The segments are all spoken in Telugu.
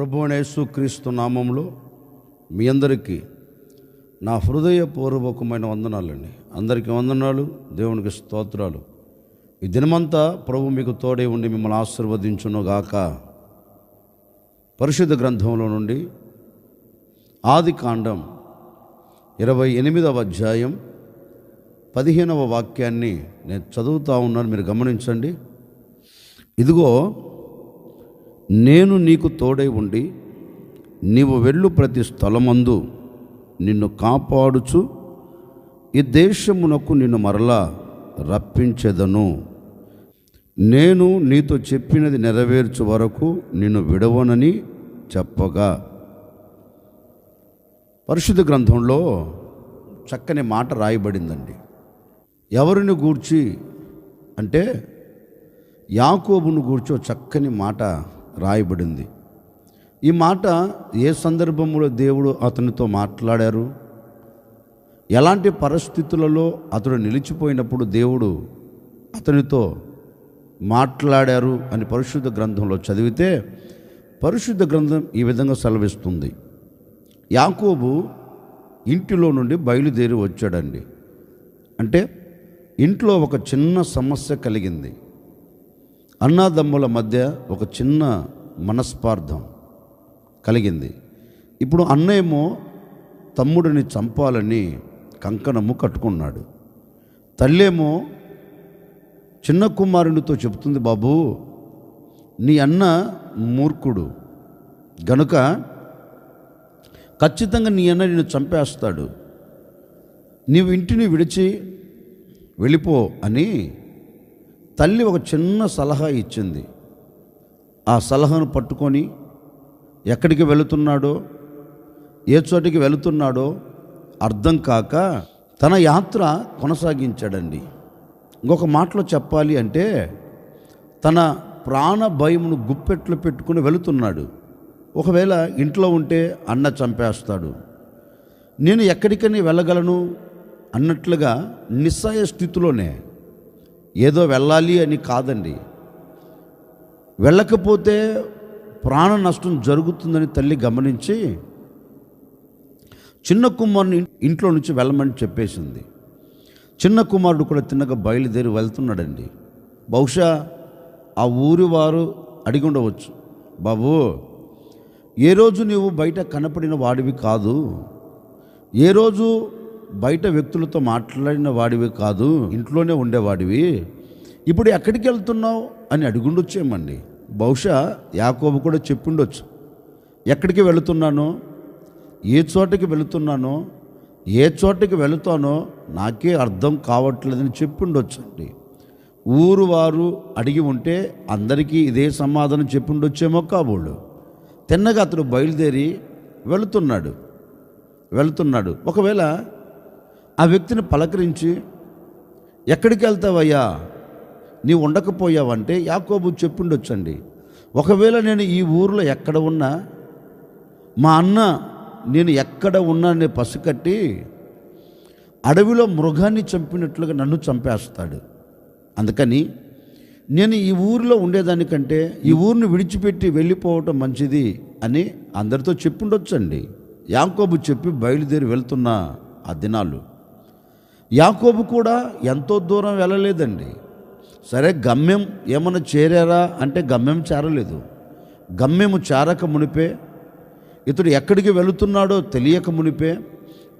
ప్రభునేసు క్రీస్తు నామంలో మీ అందరికీ నా హృదయపూర్వకమైన వందనాలండి. అందరికీ వందనాలు దేవునికి స్తోత్రాలు. ఈ దినమంతా ప్రభు మీకు తోడే ఉండి మిమ్మల్ని ఆశీర్వదించునుగాక పరిశుద్ధ గ్రంథంలో నుండి ఆది కాండం ఇరవై ఎనిమిదవ అధ్యాయం పదిహేనవ వాక్యాన్ని నేను చదువుతా ఉన్నాను. మీరు గమనించండి. ఇదిగో నేను నీకు తోడై ఉండి నీవు వెళ్ళు ప్రతి స్థలమందు నిన్ను కాపాడుచు. ఈ దేశమునకు నిన్ను మరలా రప్పించెదను. నేను నీతో చెప్పినది నెరవేర్చు వరకు నిన్ను విడవనని చెప్పగా. పరిశుద్ధ గ్రంథంలో చక్కని మాట రాయబడిందండి. ఎవరిని గూర్చి అంటే యాకోబును గూర్చి చక్కని మాట రాయబడింది. ఈ మాట ఏ సందర్భంలో దేవుడు అతనితో మాట్లాడారు? ఎలాంటి పరిస్థితులలో అతడు నిలిచిపోయినప్పుడు దేవుడు అతనితో మాట్లాడారు అని పరిశుద్ధ గ్రంథంలో చదివితే పరిశుద్ధ గ్రంథం ఈ విధంగా సెలవిస్తుంది. యాకోబు ఇంటిలో నుండి బయలుదేరి వచ్చాడండి. అంటే ఇంట్లో ఒక చిన్న సమస్య కలిగింది. అన్నాదమ్ముల మధ్య ఒక చిన్న మనస్పార్థం కలిగింది. ఇప్పుడు అన్నేమో తమ్ముడిని చంపాలని కంకణము కట్టుకున్నాడు. తల్లేమో చిన్న కుమారునితో చెబుతుంది బాబు నీ అన్న మూర్ఖుడు. గనుక ఖచ్చితంగా నీ అన్న నిన్ను చంపేస్తాడు. నీవు ఇంటిని విడిచి వెళ్ళిపో అని తల్లి ఒక చిన్న సలహా ఇచ్చింది. ఆ సలహాను పట్టుకొని ఎక్కడికి వెళుతున్నాడో ఏ చోటికి వెళుతున్నాడో అర్థం కాక తన యాత్ర కొనసాగించాడండి. ఇంకొక మాటలో చెప్పాలి అంటే తన ప్రాణ భయమును గుప్పెట్లు పెట్టుకుని వెళుతున్నాడు. ఒకవేళ ఇంట్లో ఉంటే అన్న చంపేస్తాడు. నేను ఎక్కడికని వెళ్ళగలను అన్నట్లుగా నిస్సాయ స్థితిలోనే ఏదో వెళ్ళాలి అని కాదండి. వెళ్ళకపోతే ప్రాణ నష్టం జరుగుతుందని తల్లి గమనించి చిన్న కుమారుని ఇంట్లో నుంచి వెళ్ళమని చెప్పేసింది. చిన్న కుమారుడు కూడా తిన్నగా బయలుదేరి వెళ్తున్నాడండి. బహుశా ఆ ఊరి వారు అడిగి ఉండవచ్చు. బాబు ఏ రోజు నీవు బయట కనపడిన వాడివి కాదు. ఏ రోజు బయట వ్యక్తులతో మాట్లాడిన వాడివి కాదు ఇంట్లోనే ఉండేవాడివి. ఇప్పుడు ఎక్కడికి వెళ్తున్నావు అని అడిగుండొచ్చేమండి బహుశా యాకోబు కూడా చెప్పిండొచ్చు. ఎక్కడికి వెళుతున్నానో ఏ చోటకి వెళుతున్నానో ఏ చోటకి వెళుతానో నాకే అర్థం కావట్లేదని చెప్పిండొచ్చండి. ఊరు వారు అడిగి ఉంటే అందరికీ ఇదే సమాధానం చెప్పిండొచ్చేమో కాబోళ్ళు. తిన్నగా అతడు బయలుదేరి వెళుతున్నాడు. వెళుతున్నాడు. ఒకవేళ ఆ వ్యక్తిని పలకరించి ఎక్కడికి వెళ్తావయ్యా? నీవు ఉండకపోయావంటే యాకోబు చెప్పిండొచ్చండి. ఒకవేళ నేను ఈ ఊరిలో ఎక్కడ ఉన్నా మా అన్న నేను ఎక్కడ ఉన్నానని పసికట్టి అడవిలో మృగాన్ని చంపినట్లుగా నన్ను చంపేస్తాడు. అందుకని నేను ఈ ఊరిలో ఉండేదానికంటే ఈ ఊరిని విడిచిపెట్టి వెళ్ళిపోవటం మంచిది అని అందరితో చెప్పుండొచ్చండి. యాకోబు చెప్పి బయలుదేరి వెళ్తున్న ఆ దినాలు. యాకోబు కూడా ఎంతో దూరం వెళ్ళలేదండి. సరే గమ్యం ఏమైనా చేరారా అంటే గమ్యం చేరలేదు. గమ్యము చేరక మునిపే ఇతడు ఎక్కడికి వెళుతున్నాడో తెలియక మునిపే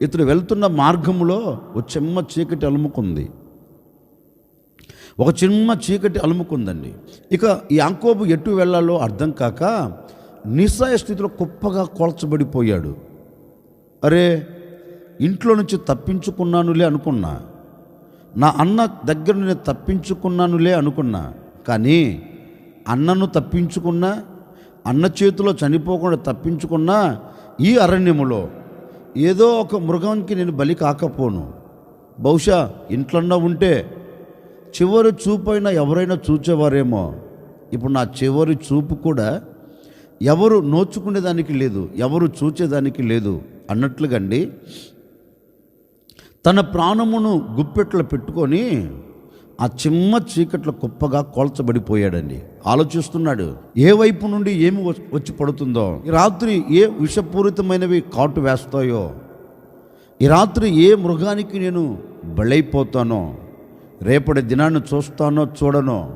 ఇతడు వెళ్తున్న మార్గంలో ఒక చిమ్మ చీకటి అలుముకుంది. ఒక చిమ్మ చీకటి అలుముకుందండి. ఇక యాంకోబు ఎటు వెళ్ళాలో అర్థం కాక నిస్సాయ స్థితిలో కుప్పగా కొలచబడిపోయాడు. అరే ఇంట్లో నుంచి తప్పించుకున్నానులే అనుకున్నా. నా అన్న దగ్గర నేను తప్పించుకున్నానులే అనుకున్నా. కానీ అన్నను తప్పించుకున్నా అన్న చేతిలో చనిపోకుండా తప్పించుకున్నా ఈ అరణ్యములో ఏదో ఒక మృగంకి నేను బలి కాకపోను. బహుశా ఇంట్లోన్నా ఉంటే చివరి చూపైనా ఎవరైనా చూచేవారేమో. ఇప్పుడు నా చివరి చూపు కూడా ఎవరు నోచుకునేదానికి లేదు ఎవరు చూచేదానికి లేదు అన్నట్లుగా అండి తన ప్రాణమును గుప్పెట్లో పెట్టుకొని ఆ చిమ్మ చీకట్లో కుప్పగా కోల్చబడిపోయాడండి. ఆలోచిస్తున్నాడు ఏ వైపు నుండి ఏమి వచ్చి పడుతుందో? ఈ రాత్రి ఏ విషపూరితమైనవి కాటు వేస్తాయో? ఈ రాత్రి ఏ మృగానికి నేను బలైపోతానో? రేపటి దినాన్ని చూస్తానో చూడనో?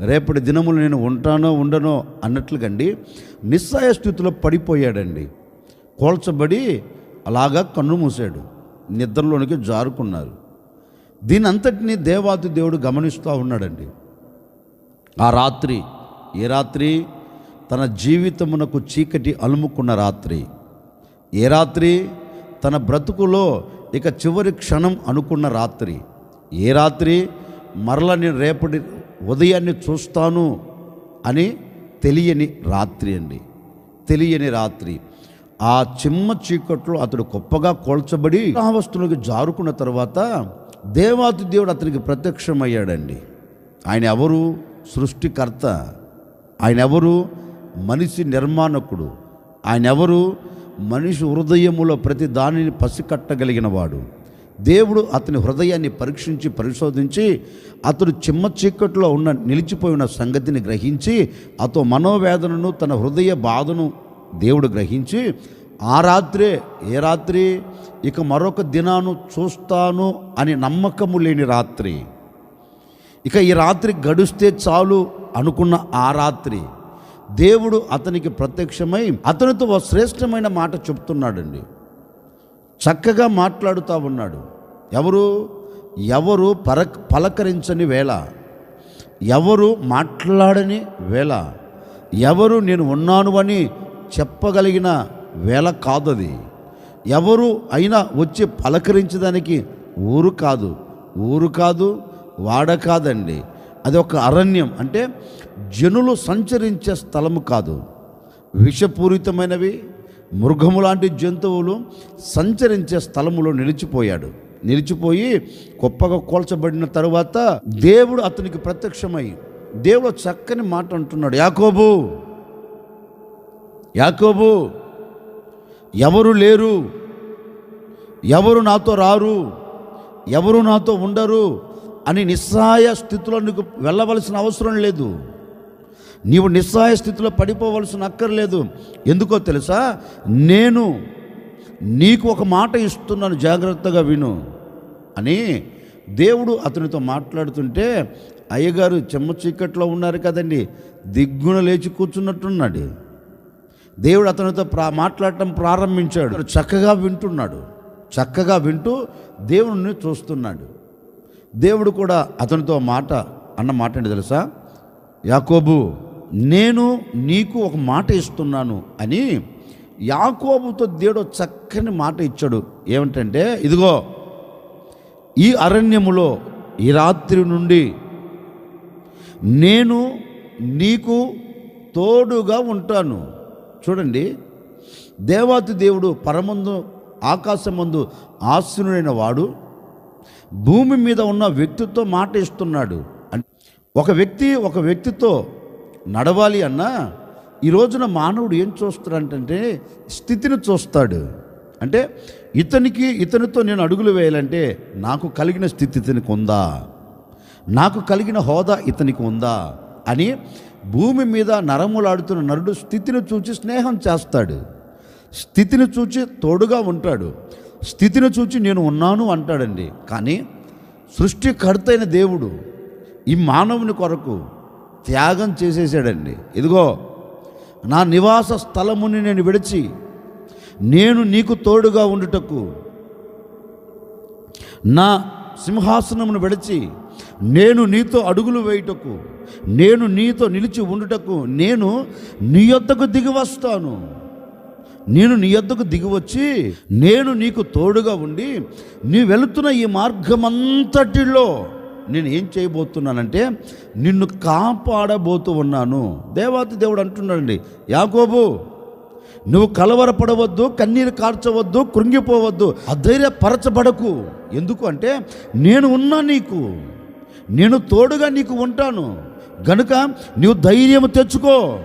రేపటి దినములు నేను ఉంటానో ఉండనో అన్నట్లుగండి నిస్సాయ స్థితిలో పడిపోయాడండి. కోల్చబడి అలాగా కన్ను మూసాడు నిద్రలోనికి జారుకున్నారు. దీని అంతటినీ దేవాతి దేవుడు గమనిస్తూ ఉన్నాడండి. ఆ రాత్రి ఏ రాత్రి? తన జీవితమునకు చీకటి అలుముకున్న రాత్రి. ఏ రాత్రి? తన బ్రతుకులో ఇక చివరి క్షణం అనుకున్న రాత్రి. ఏ రాత్రి? మరల నేను రేపటి ఉదయాన్ని చూస్తాను అని తెలియని రాత్రి అండి. తెలియని రాత్రి. ఆ చిమ్మ చీకట్లో అతడు గొప్పగా కోల్చబడి అవస్థలోకి జారుకున్న తర్వాత దేవాతి దేవుడు అతనికి ప్రత్యక్షమయ్యాడండి. ఆయన ఎవరు? సృష్టికర్త. ఆయన ఎవరు? మనిషి నిర్మాణకుడు. ఆయన ఎవరు? మనిషి హృదయములో ప్రతి దానిని పసికట్టగలిగిన వాడు దేవుడు అతని హృదయాన్ని పరీక్షించి పరిశోధించి అతడు చిమ్మ చీకట్లో ఉన్న నిలిచిపోయిన సంగతిని గ్రహించి అతను మనోవేదనను తన హృదయ బాధను దేవుడు గ్రహించి ఆ రాత్రే ఏ రాత్రి? ఇక మరొక దినాను చూస్తాను అని నమ్మకము లేని రాత్రి. ఇక ఈ రాత్రి గడిస్తే చాలు అనుకున్న ఆ రాత్రి. దేవుడు అతనికి ప్రత్యక్షమై అతనితో ఓ శ్రేష్టమైన మాట చెప్తున్నాడండి. చక్కగా మాట్లాడుతూ ఉన్నాడు. ఎవరు? ఎవరు పర పలకరించని వేళ? ఎవరు మాట్లాడని వేళ? ఎవరు నేను ఉన్నాను అని చెప్పగలిగిన వేళ కాదు అది ఎవరు అయినా వచ్చి పలకరించడానికి ఊరు కాదు. ఊరు కాదు వాడ కాదండి. అది ఒక అరణ్యం. అంటే జనులు సంచరించే స్థలము కాదు. విషపూరితమైనవి మృగము లాంటి జంతువులు సంచరించే స్థలములో నిలిచిపోయాడు. నిలిచిపోయి గొప్పగా కోల్చబడిన తరువాత దేవుడు అతనికి ప్రత్యక్షమై దేవుడు చక్కని మాట అంటున్నాడు. యాకోబు యాకోబు ఎవరు లేరు? ఎవరు నాతో రారు? ఎవరు నాతో ఉండరు? అని నిస్సహాయ స్థితిలో నీకు వెళ్ళవలసిన అవసరం లేదు. నీవు నిస్సహాయ స్థితిలో పడిపోవలసిన అక్కర్లేదు. ఎందుకో తెలుసా? నేను నీకు ఒక మాట ఇస్తున్నాను జాగ్రత్తగా విను అని దేవుడు అతనితో మాట్లాడుతుంటే అయ్యగారు చెమ్మ చీకట్లో ఉన్నారు కదండి దిగ్గున లేచి కూర్చున్నట్టున్నాడు. దేవుడు అతనితో ప్రా మాట్లాడటం ప్రారంభించాడు. చక్కగా వింటున్నాడు. చక్కగా వింటూ దేవుణ్ణి చూస్తున్నాడు. దేవుడు కూడా అతనితో మాట అన్న మాట అండి తెలుసా? యాకోబు నేను నీకు ఒక మాట ఇస్తున్నాను అని యాకోబుతో దేవుడు చక్కని మాట ఇచ్చాడు. ఏమిటంటే ఇదిగో ఈ అరణ్యములో ఈ రాత్రి నుండి నేను నీకు తోడుగా ఉంటాను. చూడండి. దేవాతి దేవుడు పరమందు ఆకాశమందు ఆశీనుడైన వాడు. భూమి మీద ఉన్న వ్యక్తితో మాట ఇస్తున్నాడు. ఒక వ్యక్తి ఒక వ్యక్తితో నడవాలి అన్నా ఈ రోజున మానవుడు ఏం చూస్తాడంటే స్థితిని చూస్తాడు. అంటే ఇతనికి ఇతనితో నేను అడుగులు వేయాలంటే నాకు కలిగిన స్థితి ఇతనికి ఉందా? నాకు కలిగిన హోదా ఇతనికి ఉందా? అని భూమి మీద నరములాడుతున్న నరుడు స్థితిని చూచి స్నేహం చేస్తాడు. స్థితిని చూచి తోడుగా ఉంటాడు. స్థితిని చూచి నేను ఉన్నాను అంటాడండి. కానీ సృష్టికర్తైన దేవుడు ఈ మానవుని కొరకు త్యాగం చేసేసాడండి. ఇదిగో నా నివాస స్థలముని నేను విడిచి నేను నీకు తోడుగా ఉండుటకు నా సింహాసనమును విడిచి నేను నీతో అడుగులు వేయుటకు నేను నీతో నిలిచి ఉండుటకు నేను నీ యొద్దకు దిగి వస్తాను. నేను నీ యొద్దకు దిగి వచ్చి నేను నీకు తోడుగా ఉండి నీ వెళుతున్న ఈ మార్గమంతటిలో నేను ఏం చేయబోతున్నానంటే నిన్ను కాపాడబోతూ ఉన్నాను. దేవాతి దేవుడు అంటున్నాడండి యాకోబు నువ్వు కలవరపడవద్దు కన్నీరు కార్చవద్దు కృంగిపోవద్దు అధైర్యపరచబడకు. ఎందుకు అంటే నేను ఉన్నా నీకు నేను తోడుగా నీకు ఉంటాను. గనుక నీవు ధైర్యం తెచ్చుకో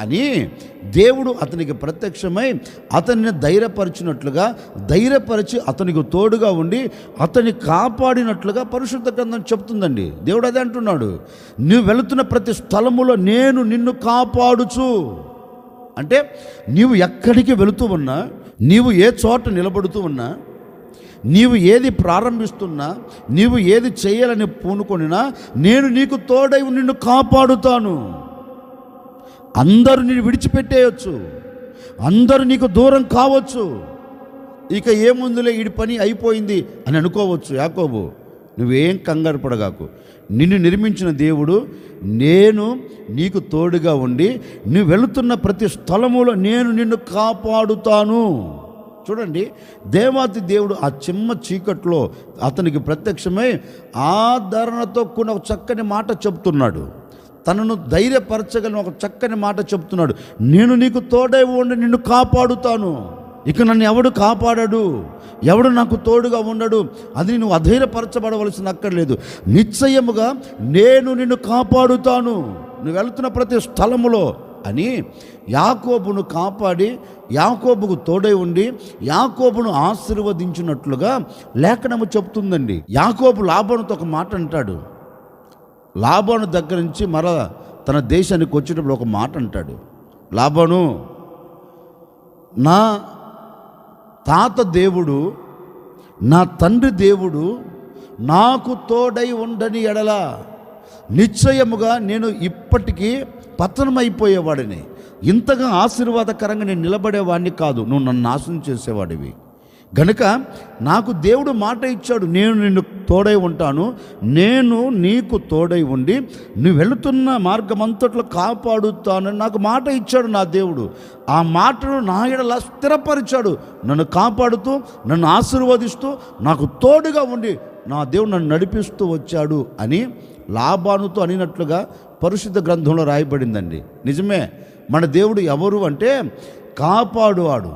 అని దేవుడు అతనికి ప్రత్యక్షమై అతన్ని ధైర్యపరిచినట్లుగా ధైర్యపరిచి అతనికి తోడుగా ఉండి అతన్ని కాపాడినట్లుగా పరిశుద్ధ గ్రంథం చెప్తుందండి. దేవుడు అదే అంటున్నాడు. నువ్వు వెళుతున్న ప్రతి స్థలములో నేను నిన్ను కాపాడుచు. అంటే నీవు ఎక్కడికి వెళుతూ ఉన్నా నీవు ఏ చోట నిలబడుతూ ఉన్నా నీవు ఏది ప్రారంభిస్తున్నా నీవు ఏది చేయాలని పూనుకొనినా నేను నీకు తోడై నిన్ను కాపాడుతాను. అందరూ నిన్ను విడిచిపెట్టేయచ్చు. అందరూ నీకు దూరం కావచ్చు. ఇక ఏముందులే ఈ పని అయిపోయింది అని అనుకోవచ్చు. యాకోబు నువ్వేం కంగారు పడగాకు. నిన్ను నిర్మించిన దేవుడు నేను నీకు తోడుగా ఉండి నువ్వు వెళుతున్న ప్రతి స్థలములో నేను నిన్ను కాపాడుతాను. చూడండి దేవాతి దేవుడు ఆ చిమ్మ చీకట్లో అతనికి ప్రత్యక్షమై ఆదరణతో కూడిన ఒక చక్కని మాట చెప్తున్నాడు తనను ధైర్యపరచగలిగిన ఒక చక్కని మాట చెప్తున్నాడు నేను నీకు తోడై ఉండి నిన్ను కాపాడుతాను. ఇక నన్ను ఎవడు కాపాడడు? ఎవడు నాకు తోడుగా ఉండడు? అది నువ్వు అధైర్యపరచబడవలసిన అక్కర్లేదు నిశ్చయముగా నేను నిన్ను కాపాడుతాను. నువ్వు వెళ్తున్న ప్రతి స్థలములో అని యాకోబును కాపాడి యాకోబుకు తోడై ఉండి యాకోబును ఆశీర్వదించినట్లుగా లేఖనము చెప్తుందండి. యాకోబు లాభానుతో ఒక మాట అంటాడు. లాభాను దగ్గర నుంచి మరల తన దేశానికి వచ్చేటప్పుడు ఒక మాట అంటాడు. లాభాను నా తాత దేవుడు నా తండ్రి దేవుడు నాకు తోడై ఉండని ఎడల నిశ్చయముగా నేను ఇప్పటికీ పతనమైపోయేవాడిని. ఇంతగా ఆశీర్వాదకరంగా నేను నిలబడేవాడిని కాదు. నువ్వు నన్ను నాశనం చేసేవాడివి. గనుక నాకు దేవుడు మాట ఇచ్చాడు. నేను నిన్ను తోడై ఉంటాను. నేను నీకు తోడై ఉండి నువ్వు వెళుతున్న మార్గమంతట్లో కాపాడుతానని నాకు మాట ఇచ్చాడు నా దేవుడు. ఆ మాటను నా ఎడలా స్థిరపరిచాడు. నన్ను కాపాడుతూ నన్ను ఆశీర్వదిస్తూ నాకు తోడుగా ఉండి నా దేవుడు నన్ను నడిపిస్తూ వచ్చాడు అని లాభానుతో అనినట్లుగా పరిశుద్ధ గ్రంథంలో రాయబడిందండి. నిజమే మన దేవుడు ఎవరు అంటే కాపాడువాడు.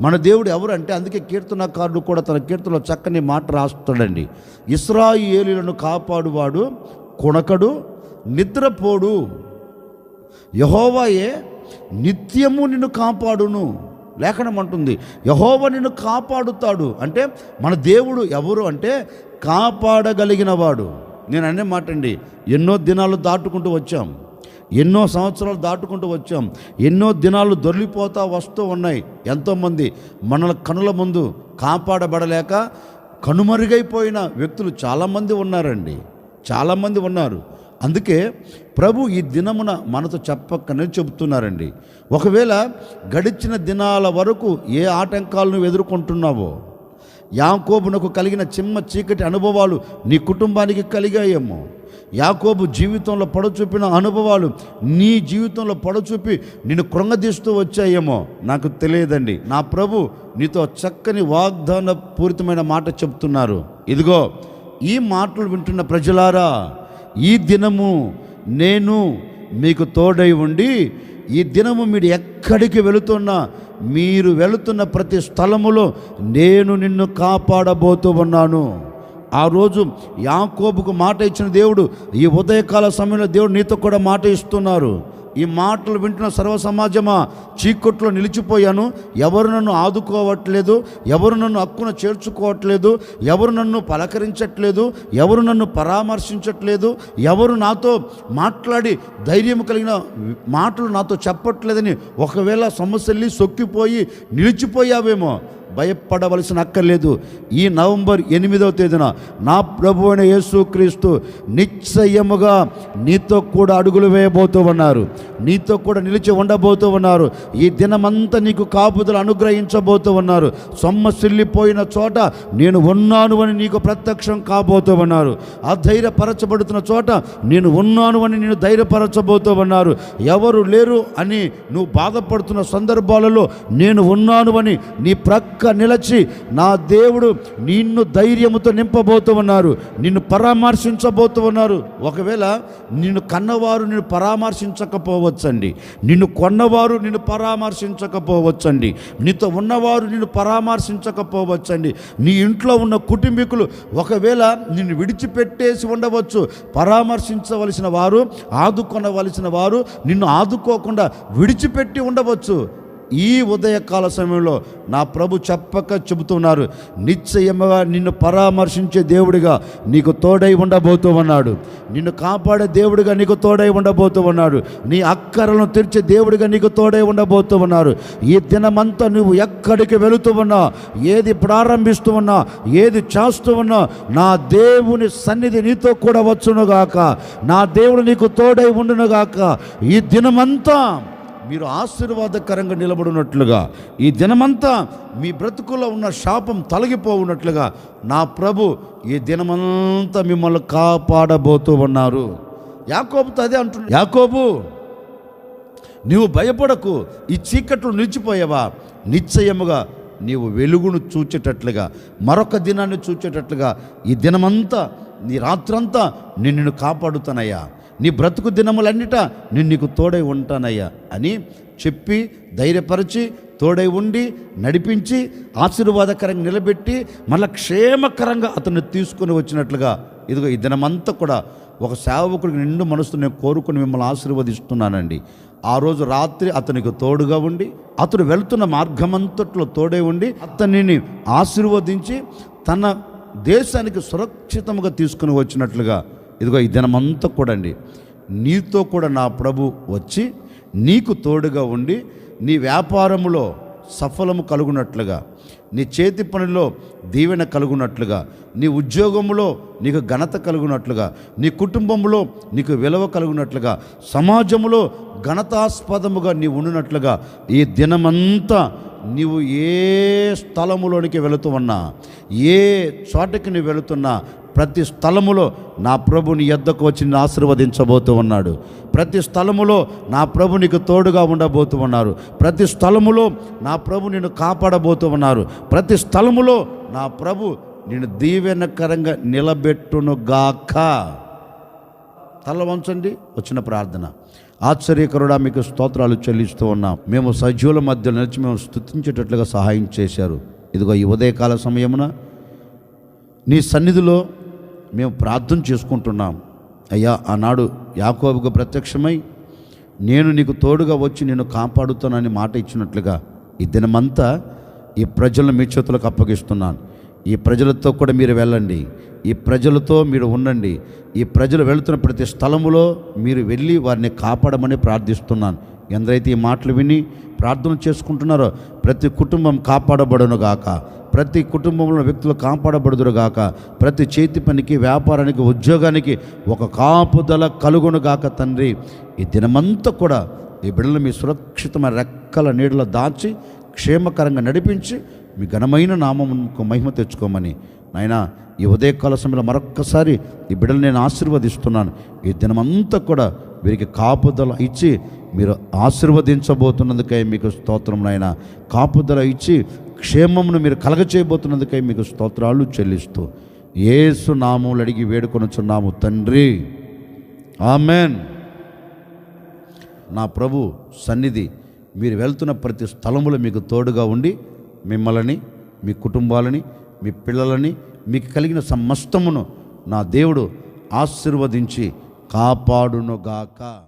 మన దేవుడు ఎవరు అంటే అందుకే కీర్తనకారుడు కూడా తన కీర్తనలో చక్కని మాట రాస్తాడండి. ఇస్రాయేలీలను కాపాడువాడు కొనకడు నిద్రపోడు. యహోవాయే నిత్యము నిన్ను కాపాడును. లేఖనం అంటుంది యహోవ నిన్ను కాపాడుతాడు. అంటే మన దేవుడు ఎవరు అంటే కాపాడగలిగినవాడు. నేను అనే మాట అండి ఎన్నో దినాలు దాటుకుంటూ వచ్చాం. ఎన్నో సంవత్సరాలు దాటుకుంటూ వచ్చాం. ఎన్నో దినాలు దొరికిపోతా వస్తూ ఉన్నాయి. ఎంతోమంది మనల కనుల ముందు కాపాడబడలేక కనుమరుగైపోయిన వ్యక్తులు చాలామంది ఉన్నారండి. చాలామంది ఉన్నారు. అందుకే ప్రభు ఈ దినమున మనతో చెప్పక్కనే చెబుతున్నారండి. ఒకవేళ గడిచిన దినాల వరకు ఏ ఆటంకాలను ఎదుర్కొంటున్నావో యాకోబునకు కలిగిన చిమ్మ చీకటి అనుభవాలు నీ కుటుంబానికి కలిగాయేమో. యాకోబు జీవితంలో పడచూపిన అనుభవాలు నీ జీవితంలో పడచూపి నిన్ను కృంగదీస్తూ వచ్చాయేమో. నాకు తెలియదండి. నా ప్రభు నీతో చక్కని వాగ్దాన పూరితమైన మాట చెప్తున్నారు. ఇదిగో ఈ మాటలు వింటున్న ప్రజలారా ఈ దినము నేను మీకు తోడై ఉండి ఈ దినము మీరు ఎక్కడికి వెళుతున్నా మీరు వెళుతున్న ప్రతి స్థలములో నేను నిన్ను కాపాడబోతూ ఉన్నాను. ఆ రోజు యాకోబుకు మాట ఇచ్చిన దేవుడు ఈ ఉదయకాల సమయంలో దేవుడు నీతో కూడా మాట ఇస్తున్నారు. ఈ మాటలు వింటున్న సర్వ సమాజమా? చీకట్లో నిలిచిపోయాను. ఎవరు నన్ను ఆదుకోవట్లేదు? ఎవరు నన్ను హక్కున చేర్చుకోవట్లేదు? ఎవరు నన్ను పలకరించట్లేదు? ఎవరు నన్ను పరామర్శించట్లేదు? ఎవరు నాతో మాట్లాడి ధైర్యం కలిగిన మాటలు నాతో చెప్పట్లేదని ఒకవేళ సమస్యల్ని సొక్కిపోయి నిలిచిపోయావేమో? భయపడవలసిన అక్కర్లేదు ఈ నవంబర్ ఎనిమిదవ తేదీన నా ప్రభు అయిన యేసుక్రీస్తు నిశ్చయముగా నీతో కూడా అడుగులు వేయబోతూ ఉన్నారు. నీతో కూడా నిలిచి ఉండబోతూ ఉన్నారు. ఈ దినమంతా నీకు కాపుదలు అనుగ్రహించబోతూ ఉన్నారు. సొమ్మ సిల్లిపోయిన చోట నేను ఉన్నాను అని నీకు ప్రత్యక్షం కాబోతూ ఉన్నారు. అధైర్యపరచబడుతున్న చోట నేను ఉన్నాను అని నేను ధైర్యపరచబోతూ ఉన్నారు. ఎవరు లేరు అని నువ్వు బాధపడుతున్న సందర్భాలలో నేను ఉన్నాను అని నీ ప్రక్ పక్క నిలచి నా దేవుడు నిన్ను ధైర్యముతో నింపబోతూ ఉన్నారు. నిన్ను పరామర్శించబోతూ ఉన్నారు. ఒకవేళ నిన్ను కన్నవారు నిన్ను పరామర్శించకపోవచ్చండి. నిన్ను కొన్నవారు నిన్ను పరామర్శించకపోవచ్చండి. నీతో ఉన్నవారు నిన్ను పరామర్శించకపోవచ్చండి. నీ ఇంట్లో ఉన్న కుటుంబీకులు ఒకవేళ నిన్ను విడిచిపెట్టేసి ఉండవచ్చు. పరామర్శించవలసిన వారు ఆదుకొనవలసిన వారు నిన్ను ఆదుకోకుండా విడిచిపెట్టి ఉండవచ్చు. ఈ ఉదయకాల సమయంలో నా ప్రభు చెప్పక చెబుతున్నారు నిశ్చయముగా నిన్ను పరామర్శించే దేవుడిగా నీకు తోడై ఉండబోతూ ఉన్నాడు నిన్ను కాపాడే దేవుడిగా నీకు తోడై ఉండబోతూ ఉన్నాడు నీ అక్కరలను తెరిచే దేవుడిగా నీకు తోడై ఉండబోతూ ఉన్నారు ఈ దినమంతా నువ్వు ఎక్కడికి వెళుతూ ఉన్నా ఏది ప్రారంభిస్తూ ఉన్నా ఏది చేస్తూ ఉన్నా నా దేవుని సన్నిధి నీతో కూడా వచ్చునుగాక. నా దేవుడు నీకు తోడై ఉండునుగాక. ఈ దినమంతా మీరు ఆశీర్వాదకరంగా నిలబడినట్లుగా ఈ దినమంతా మీ బ్రతుకులో ఉన్న శాపం తొలగిపోవున్నట్లుగా నా ప్రభు ఈ దినమంతా మిమ్మల్ని కాపాడబోతూ ఉన్నారు. యాకోబుతో అదే అంటున్నా యాకోబు నీవు భయపడకు ఈ చీకట్లు నిలిచిపోయావా? నిశ్చయముగా నీవు వెలుగును చూచేటట్లుగా మరొక దినాన్ని చూచేటట్లుగా ఈ దినమంతా నీ రాత్రంతా నిన్ను కాపాడుతానయ్యా. నీ బ్రతుకు దినములన్నిట నేను నీకు తోడై ఉంటానయ్యా అని చెప్పి ధైర్యపరిచి తోడై ఉండి నడిపించి ఆశీర్వాదకరంగా నిలబెట్టి మళ్ళీ క్షేమకరంగా అతన్ని తీసుకొని వచ్చినట్లుగా. ఇదిగో ఈ దినమంతా కూడా ఒక సేవకుడికి నిండు మనసుతో నేను కోరుకుని మిమ్మల్ని ఆశీర్వదిస్తున్నానండి. ఆ రోజు రాత్రి అతనికి తోడుగా ఉండి అతడు వెళ్తున్న మార్గమంతట్లో తోడే ఉండి అతనిని ఆశీర్వదించి తన దేశానికి సురక్షితంగా తీసుకుని వచ్చినట్లుగా ఇదిగో ఈ దినమంతా కూడా అండి నీతో కూడా నా ప్రభు వచ్చి నీకు తోడుగా ఉండి నీ వ్యాపారములో సఫలము కలుగునట్లుగా నీ చేతి పనిలో దీవెన కలుగునట్లుగా నీ ఉద్యోగంలో నీకు ఘనత కలుగునట్లుగా నీ కుటుంబంలో నీకు విలువ కలుగునట్లుగా సమాజంలో ఘనతాస్పదముగా నీ ఉండినట్లుగా ఈ దినమంతా నీవు ఏ స్థలములోనికి వెళుతూ ఉన్నా ఏ చోటకి నువ్వు వెళుతున్నా ప్రతి స్థలములో నా ప్రభుని ఎద్దకు వచ్చి ఆశీర్వదించబోతూ ఉన్నాడు. ప్రతి స్థలములో నా ప్రభు నీకు తోడుగా ఉండబోతూ ఉన్నారు. ప్రతి స్థలములో నా ప్రభు నిన్ను కాపాడబోతూ ఉన్నారు. ప్రతి స్థలములో నా ప్రభు నేను దీవెనకరంగా నిలబెట్టునుగాక. తల వంచండి వచ్చిన ప్రార్థన. ఆశ్చర్యకరుడా మీకు స్తోత్రాలు చెల్లిస్తూ ఉన్నాం. మేము సజీవుల మధ్య నిలిచి మేము స్థుతించేటట్లుగా సహాయం చేశారు. ఇదిగో ఈ ఉదయకాల సమయమున నీ సన్నిధిలో మేము ప్రార్థన చేసుకుంటున్నాం. అయ్యా ఆనాడు యాకోబుకు ప్రత్యక్షమై నేను నీకు తోడుగా వచ్చి నేను కాపాడుతానని మాట ఇచ్చినట్లుగా ఈ దినమంతా ఈ ప్రజలను మీ చేతులకు అప్పగిస్తున్నాను. ఈ ప్రజలతో కూడా మీరు వెళ్ళండి. ఈ ప్రజలతో మీరు ఉండండి. ఈ ప్రజలు వెళుతున్న ప్రతి స్థలములో మీరు వెళ్ళి వారిని కాపాడమని ప్రార్థిస్తున్నాను. ఎందరైతే ఈ మాటలు విని ప్రార్థన చేసుకుంటున్నారో ప్రతి కుటుంబం కాపాడబడును గాక. ప్రతి కుటుంబంలో వ్యక్తులు కాపాడబడుదురు గాక. ప్రతి చేతి పనికి వ్యాపారానికి ఉద్యోగానికి ఒక కాపుదల కలుగును గాక తండ్రి. ఈ దినమంతా కూడా ఈ బిడ్డలు మీ సురక్షితమైన రెక్కల నీడలో దాచి క్షేమకరంగా నడిపించి మీ ఘనమైన నామముకు మహిమ తెచ్చుకోమని. నాయనా ఈ ఉదయకాల సమయంలో మరొక్కసారి ఈ బిడ్డలు నేను ఆశీర్వదిస్తున్నాను. ఈ దినమంతా కూడా వీరికి కాపుదల ఇచ్చి మీరు ఆశీర్వదించబోతున్నందుకై మీకు స్తోత్రం నాయన. కాపుదల ఇచ్చి క్షేమమును మీరు కలగచేయబోతున్నందుకై మీకు స్తోత్రాలు చెల్లిస్తూ ఏసు నామములు అడిగి వేడుకొనుచున్నాము తండ్రి. ఆమెన్. నా ప్రభు సన్నిధి మీరు వెళ్తున్న ప్రతి స్థలములో మీకు తోడుగా ఉండి మిమ్మల్ని మీ కుటుంబాలని మీ పిల్లలని మీకు కలిగిన సమస్తమును నా దేవుడు ఆశీర్వదించి కాపాడునుగాక.